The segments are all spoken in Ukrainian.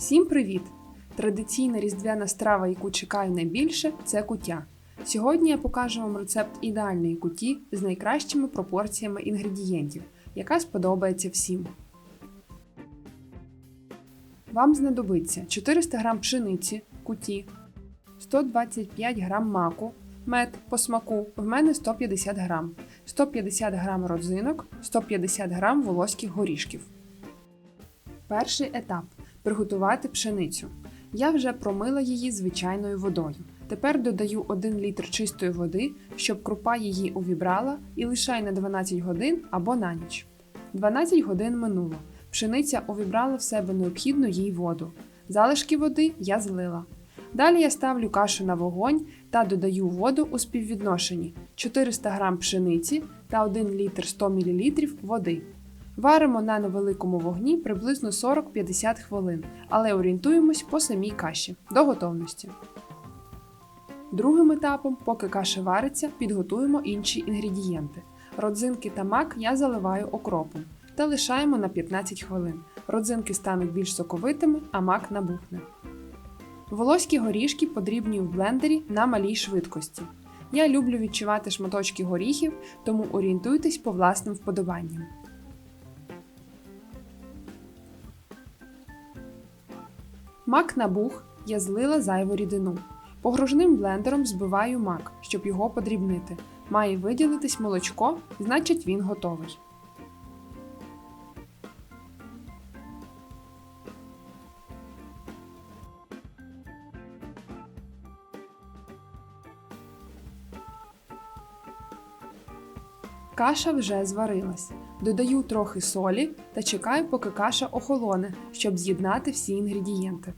Всім привіт! Традиційна різдвяна страва, яку чекаю найбільше, це куття. Сьогодні я покажу вам рецепт ідеальної куті з найкращими пропорціями інгредієнтів, яка сподобається всім. Вам знадобиться 400 г пшениці куті, 125 г маку, мед по смаку, в мене 150 г, 150 г родзинок, 150 г волоських горішків. Перший етап приготувати пшеницю. Я вже промила її звичайною водою. Тепер додаю 1 літр чистої води, щоб крупа її увібрала, і лишаю на 12 годин або на ніч. 12 годин минуло. Пшениця увібрала в себе необхідну їй воду. Залишки води я злила. Далі я ставлю кашу на вогонь та додаю воду у співвідношенні 400 г пшениці та 1 літр 100 мл води. Варимо на невеликому вогні приблизно 40-50 хвилин, але орієнтуємось по самій каші до готовності. Другим етапом, поки каша вариться, підготуємо інші інгредієнти. Родзинки та мак я заливаю окропом та лишаємо на 15 хвилин. Родзинки стануть більш соковитими, а мак набухне. Волоські горішки подрібнюю в блендері на малій швидкості. Я люблю відчувати шматочки горіхів, тому орієнтуйтесь по власним вподобанням. Мак набух, я злила зайву рідину. Погружним блендером збиваю мак, щоб його подрібнити. Має виділитись молочко, значить він готовий. Каша вже зварилась. Додаю трохи солі та чекаю, поки каша охолоне, щоб з'єднати всі інгредієнти.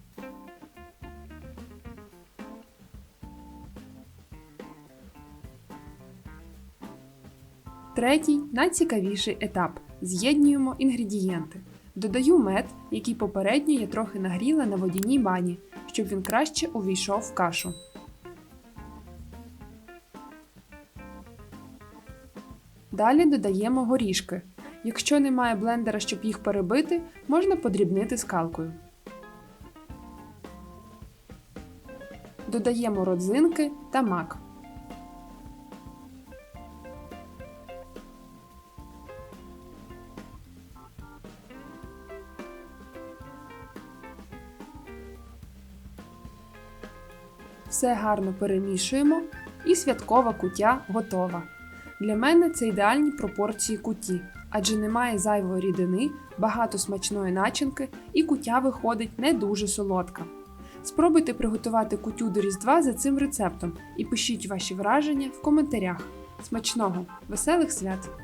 Третій найцікавіший етап з'єднуємо інгредієнти. Додаю мед, який попередньо я трохи нагріла на водяній бані, щоб він краще увійшов в кашу. Далі додаємо горішки. Якщо немає блендера, щоб їх перебити, можна подрібнити скалкою. Додаємо родзинки та мак. Все гарно перемішуємо і святкова кутя готова. Для мене це ідеальні пропорції куті, адже немає зайвої рідини, багато смачної начинки і кутя виходить не дуже солодка. Спробуйте приготувати кутю до Різдва за цим рецептом і пишіть ваші враження в коментарях. Смачного, веселих свят!